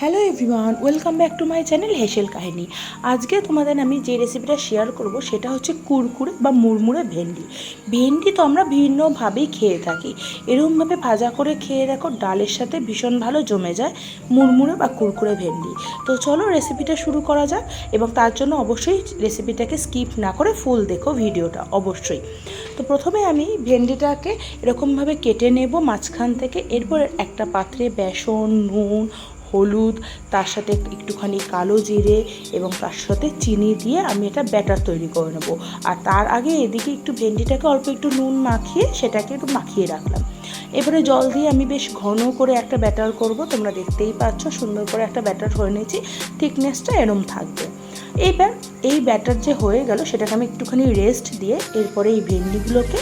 Hello everyone welcome back to my channel হেসেল কাহিনী আজকে তোমাদের আমি যে রেসিপিটা শেয়ার করব, সেটা হচ্ছে কুরকুরে বা মুড়মুড়ে ভেন্ডি। ভেন্ডি তো আমরা ভিন্নভাবেই খেয়ে থাকি। এরকমভাবে ভাজা করে খেয়ে দেখো, ডালের সাথে ভীষণ ভালো জমে যায় মুড়মুড়ে বা কুরকুরে ভেন্ডি। তো চলো রেসিপিটা শুরু করা যাক, এবং তার জন্য অবশ্যই রেসিপিটাকে স্কিপ না করে ফুল দেখো ভিডিওটা অবশ্যই। তো প্রথমে আমি ভেন্ডিটাকে এরকমভাবে কেটে নেব মাঝখান থেকে, এরপর একটা পাত্রে বেসন, নুন হলুদ, তার সাথে একটুখানি কালো জিরে এবং তার সাথে চিনি দিয়ে আমি এটা ব্যাটার তৈরি করে নেব। আর তার আগে এদিকে একটু ভেন্ডিটাকে অল্প একটু নুন মাখিয়ে সেটাকে একটু মাখিয়ে রাখলাম। এবারে জল দিয়ে আমি বেশ ঘন করে একটা ব্যাটার করব। তোমরা দেখতেই পাচ্ছ সুন্দর করে একটা ব্যাটার হয়ে নিয়েছি। থিকনেসটা এরম থাকবে। এইবার এই ব্যাটার যে হয়ে গেল সেটাকে আমি একটুখানি রেস্ট দিয়ে এরপরে এই ভেন্ডিগুলোকে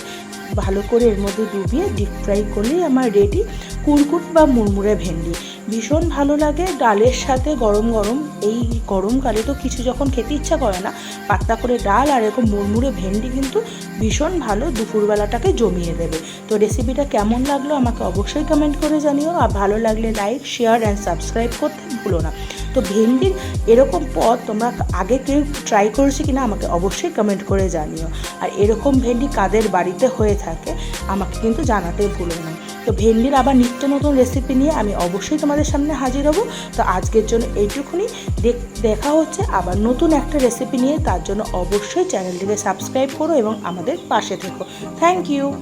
ভালো করে এর মধ্যে ডুবিয়ে ডিপ ফ্রাই করলেই আমার রেডি কুরকুট বা মুড়মুড়ে ভেন্ডি। ভীষণ ভালো লাগে। ডালের সাথে গরম গরম, এই গরমকালে তো কিছু যখন খেতে ইচ্ছা করে না, পাতলা করে ডাল আর এরকম মুড়মুড়ে ভেন্ডি কিন্তু ভীষণ ভালো দুপুরবেলাটাকে জমিয়ে দেবে। তো রেসিপিটা কেমন লাগল আমাকে অবশ্যই কমেন্ট করে জানিও। আর ভালো লাগলে লাইক শেয়ার অ্যান্ড সাবস্ক্রাইব করতে ভুলো না। তো ভেন্ডির এরকম পদ তোমরা আগে কেউ ট্রাই করেছ কি না আমাকে অবশ্যই কমেন্ট করে জানিও। আর এরকম ভেন্ডি কাদের বাড়িতে হয়ে থাকে, আমাকে কিন্তু জানাতে ভুলো না। তো ভেন্ডির আবার নিত্য নতুন রেসিপি নিয়ে আমি অবশ্যই তোমাদের সামনে হাজির হব। তো আজকের জন্য এইটুকুনি। দেখ- হচ্ছে আবার নতুন একটা রেসিপি নিয়ে। তার জন্য অবশ্যই চ্যানেলটিকে সাবস্ক্রাইব করো এবং আমাদের পাশে থেকো। Thank you